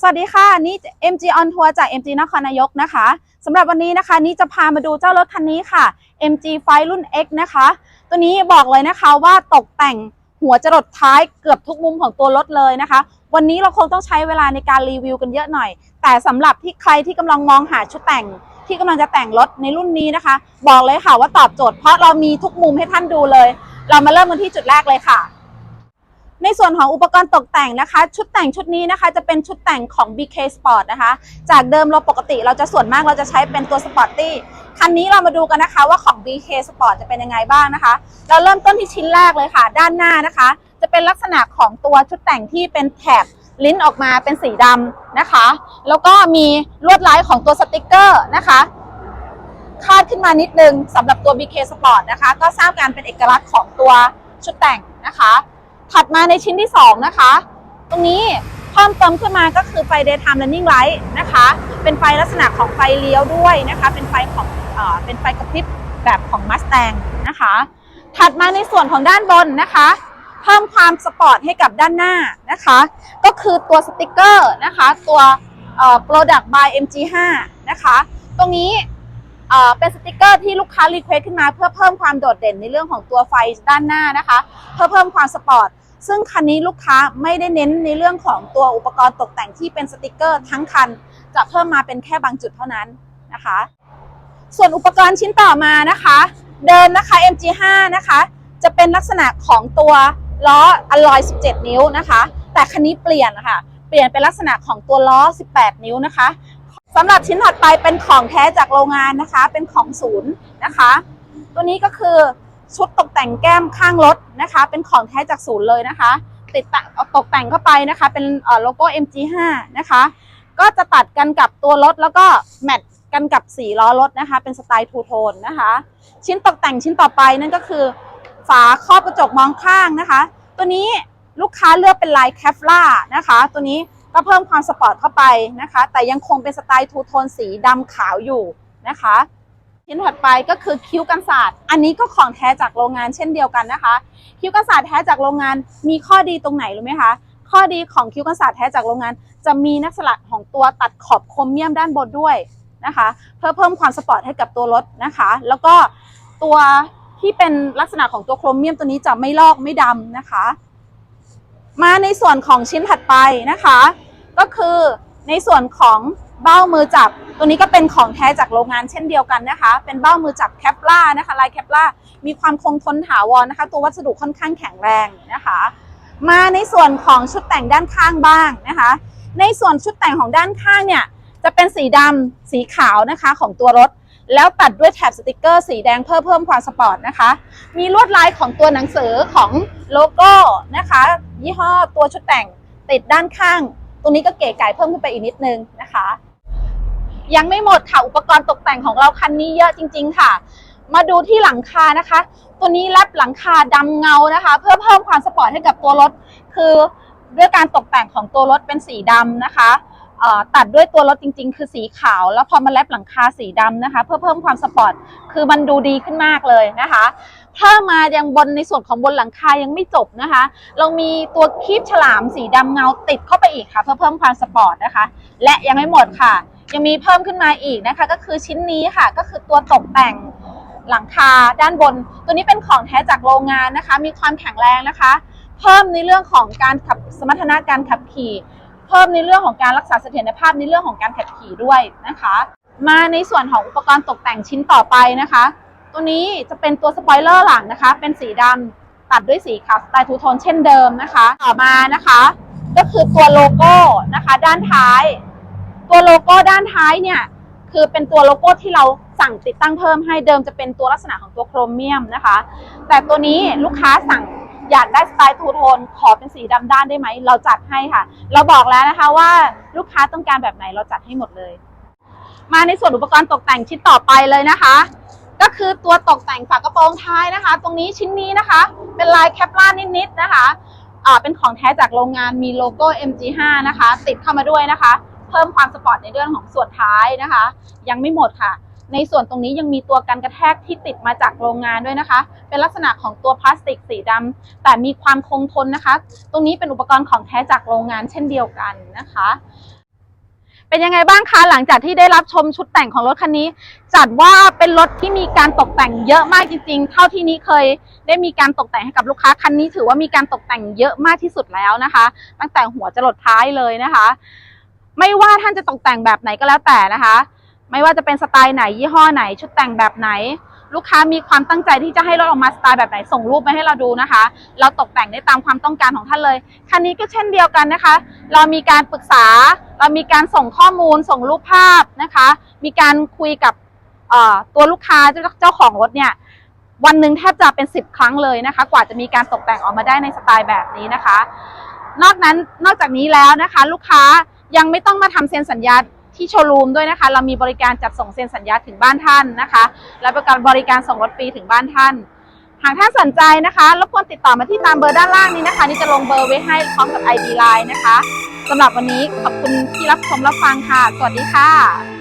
สวัสดีค่ะ นี่ MG on Tour จาก MG นครนายกนะคะสำหรับวันนี้นะคะ นี่จะพามาดูเจ้ารถคันนี้ค่ะ MG ไฟรุ่น X นะคะ ตัวนี้บอกเลยนะคะว่าตกแต่งหัวจรดท้ายเกือบทุกมุมของตัวรถเลยนะคะ วันนี้เราคงต้องใช้เวลาในการรีวิวกันเยอะหน่อย แต่สำหรับที่ใครที่กำลังมองหาชุดแต่ง ที่กำลังจะแต่งรถในรุ่นนี้นะคะ บอกเลยค่ะว่าตอบโจทย์เพราะเรามีทุกมุมให้ท่านดูเลย เรามาเริ่มกันที่จุดแรกเลยค่ะ ในส่วนของอุปกรณ์ตกแต่งนะคะ ชุดแต่งชุดนี้นะคะ จะเป็นชุดแต่งของ BK Sport นะคะ จากเดิมเราปกติเราจะส่วนมากเราจะใช้เป็นตัว Sporty คันนี้เรามาดูกันนะคะว่าของ BK Sport จะเป็นยังไงบ้างนะคะ เราเริ่มต้นที่ชิ้นแรกเลยค่ะ ด้านหน้านะคะ จะเป็นลักษณะของตัวชุดแต่งที่เป็นแถบลิ้นออกมาเป็นสีดำนะคะ แล้วก็มีลวดลายของตัวสติกเกอร์นะคะคาดขึ้นมานิดนึงสำหรับตัว BK Sport นะคะ ก็สร้างการเป็นเอกลักษณ์ของตัวชุดแต่งนะคะ ถัดมาในชิ้นที่ 2 นะคะ ตรงนี้เพิ่มเติมขึ้นมาก็คือไฟ daytime running light นะคะ เป็นไฟลักษณะของไฟเลี้ยวด้วยนะคะ เป็นไฟของเอ่อเป็นไฟกระพริบแบบของ Mustang นะคะ ถัดมาในส่วนของด้านบนนะคะเพิ่มความสปอร์ตให้กับด้านหน้านะคะ ก็คือตัวสติกเกอร์นะคะ ตัวเอ่อ product by MG5 นะคะ ตรงนี้ เป็นสติกเกอร์ที่ลูกค้ารีเควสขึ้นมา เพื่อเพิ่มความโดดเด่นในเรื่องของตัวไฟด้านหน้านะคะ เพื่อเพิ่มความสปอร์ตซึ่งคันนี้ลูกค้าไม่ได้เน้นในเรื่องของตัวอุปกรณ์ตกแต่งที่เป็นสติกเกอร์ทั้งคัน จะเพิ่มมาเป็นแค่บางจุดเท่านั้นนะคะ ส่วนอุปกรณ์ชิ้นต่อมานะคะ เดิมนะคะ MG5 นะคะ จะเป็นลักษณะของตัวล้ออลลอย17 นิ้วนะคะ แต่คันนี้เปลี่ยนนะคะเปลี่ยนเป็นลักษณะของตัวล้อ 18 นิ้วนะคะ สำหรับชิ้นถัดไปเป็นของแท้จากโรงงานนะคะ เป็นของศูนย์นะคะ ตัวนี้ก็คือชุดตกแต่งแก้มข้างรถนะคะ เป็นของแท้จากศูนย์เลยนะคะ ติดตั้งเอาตกแต่งเข้าไปนะคะ เป็นโลโก้ MG5 นะคะ ก็จะตัดกันกับตัวรถแล้วก็แมทกันกับสีล้อรถนะคะ เป็นสไตล์ทูโทนนะคะ ชิ้นตกแต่งชิ้นต่อไปนั่นก็คือ ฝาครอบกระจกมองข้างนะคะ ตัวนี้ลูกค้าเลือกเป็นลายแคฟล่านะคะ ตัวนี้ ก็เพิ่มความสปอร์ตเข้าไปนะคะ แต่ยังคงเป็นสไตล์ทูโทนสีดำขาวอยู่นะคะชิ้นถัดไปก็คือคิ้วกันศาสตร์ อันนี้ก็ของแท้จากโรงงานเช่นเดียวกันนะคะ คิ้วกันศาสตร์แท้จากโรงงานมีข้อดีตรงไหนรู้ไหมคะ ข้อดีของคิ้วกันศาสตร์แท้จากโรงงาน จะมีนักสลักของตัวตัดขอบโครเมียมด้านบนด้วยนะคะ เพื่อเพิ่มความสปอร์ตให้กับตัวรถนะคะ แล้วก็ตัวที่เป็นลักษณะของตัวโครเมียมตัวนี้จะไม่ลอกไม่ดำนะคะ มาในส่วนของชิ้นถัดไปนะคะ ก็คือในส่วนของเบ้ามือจับ ตัวนี้ก็เป็นของแท้จากโรงงานเช่นเดียวกันนะคะ เป็นเบ้ามือจับแคปล่านะคะลายแคปล่ามีความคงทนถาวรนะคะ ตัววัสดุค่อนข้างแข็งแรงนะคะ มาในส่วนของชุดแต่งด้านข้างบ้างนะคะ ในส่วนชุดแต่งของด้านข้างเนี่ยจะเป็นสีดำสีขาวนะคะของตัวรถ แล้วตัดด้วยแถบสติกเกอร์สีแดงเพื่อเพิ่มความสปอร์ตนะคะ มีลวดลายของตัวหนังสือของโลโก้นะคะ ยี่ห้อตัวชุดแต่งติดด้านข้าง ตรงนี้ก็เก๋ไก่เพิ่มขึ้นไปอีกนิดนึงนะคะ ยังไม่หมดค่ะอุปกรณ์ตกแต่งของเราคันนี้เยอะจริง ๆ ค่ะ มาดูที่หลังคานะคะ ตัวนี้รับหลังคาดำเงานะคะ เพื่อเพิ่มความสปอร์ตให้กับตัวรถ คือด้วยการตกแต่งของตัวรถเป็นสีดำนะคะ ตัดด้วยตัวรถจริง ๆ คือสีขาว แล้วพอมาแลบหลังคาสีดำนะคะ เพื่อเพิ่มความสปอร์ตคือมันดูดีขึ้นมากเลยนะคะเพิ่มมายังบนในส่วนของบนหลังคายังไม่จบนะคะ เรามีตัวคีบฉลามสีดำเงาติดเข้าไปอีกค่ะ เพื่อเพิ่มความสปอร์ตนะคะ และยังไม่หมดค่ะ ยังมีเพิ่มขึ้นมาอีกนะคะ ก็คือชิ้นนี้ค่ะ ก็คือตัวตกแต่งหลังคาด้านบน ตัวนี้เป็นของแท้จากโรงงานนะคะ มีความแข็งแรงนะคะ เพิ่มในเรื่องของการขับสมรรถนะการขับขี่ เพิ่มในเรื่องของการรักษาเสถียรภาพในเรื่องของการขับขี่ด้วยนะคะ มาในส่วนของอุปกรณ์ตกแต่งชิ้นต่อไปนะคะ ตัวนี้จะเป็นตัวสปอยเลอร์หลังนะคะ เป็นสีดำตัดด้วยสีขาวสไตล์ทูโทนเช่นเดิมนะคะ ต่อมานะคะ ก็คือตัวโลโก้นะคะ ด้านท้าย ตัวโลโก้ด้านท้ายเนี่ยคือเป็นตัวโลโก้ที่เราสั่งติดตั้งเพิ่มให้เดิมจะเป็นตัวลักษณะของตัวโครเมียมนะคะ แต่ตัวนี้ลูกค้าสั่ง อยากได้สไตล์ทูโทนขอเป็นสีดำด้านได้ไหม เราจัดให้ค่ะ เราบอกแล้วนะคะว่าลูกค้าต้องการแบบไหนเราจัดให้หมดเลย มาในส่วนอุปกรณ์ตกแต่งชิ้นต่อไปเลยนะคะ ก็คือตัวตกแต่งฝากระโปรงท้ายนะคะ ตรงนี้ชิ้นนี้นะคะ เป็นลายแคปล่านิดๆนะคะเป็นของแท้จากโรงงานมีโลโก้ MG5 นะคะ ติดเข้ามาด้วยนะคะ เพิ่มความสปอร์ตในเรื่องของส่วนท้ายนะคะ ยังไม่หมดค่ะ ในส่วนตรงนี้ยังมีตัวกันกระแทกที่ติดมาจากโรงงานด้วยนะคะ เป็นลักษณะของตัวพลาสติกสีดำแต่มีความคงทนนะคะ ตรงนี้เป็นอุปกรณ์ของแท้จากโรงงานเช่นเดียวกันนะคะเป็นยังไงบ้างคะหลังจากที่ได้รับชมชุดแต่งของรถคันนี้ จัดว่าเป็นรถที่มีการตกแต่งเยอะมากจริง ๆ เท่าที่นี้เคยได้มีการตกแต่งให้กับลูกค้าคันนี้ถือว่ามีการตกแต่งเยอะมากที่สุดแล้วนะคะ ตั้งแต่หัวจรดท้ายเลยนะคะ ไม่ว่าท่านจะตกแต่งแบบไหนก็แล้วแต่นะคะ ไม่ว่าจะเป็นสไตล์ไหนยี่ห้อไหน ชุดแต่งแบบไหน ลูกค้ามีความตั้งใจที่จะให้รถออกมาสไตล์แบบไหนส่งรูปมาให้เราดูนะคะ เราตกแต่งได้ตามความต้องการของท่านเลยคันนี้ก็เช่นเดียวกันนะคะ เรามีการปรึกษา เรามีการส่งข้อมูล ส่งรูปภาพนะคะ มีการคุยกับตัวลูกค้าเจ้าเจ้าของรถเนี่ยวันหนึ่งแทบจะเป็นสิบครั้งเลยนะคะ กว่าจะมีการตกแต่งออกมาได้ในสไตล์แบบนี้นะคะ นอกนั้นนอกจากนี้แล้วนะคะ ลูกค้ายังไม่ต้องมาทำเซ็นสัญญา ที่โชว์รูมด้วยนะคะ เรามีบริการจัดส่งเซ็นสัญญาถึงบ้านท่านนะคะ และบริการบริการส่งรถฟรีถึงบ้านท่าน หากท่านสนใจนะคะรบกวนติดต่อมาที่ตามเบอร์ด้านล่างนี้นะคะ นี่จะลงเบอร์ไว้ให้พร้อมกับ ID Line นะคะสำหรับวันนี้ขอบคุณที่รับชมรับฟังค่ะ สวัสดีค่ะ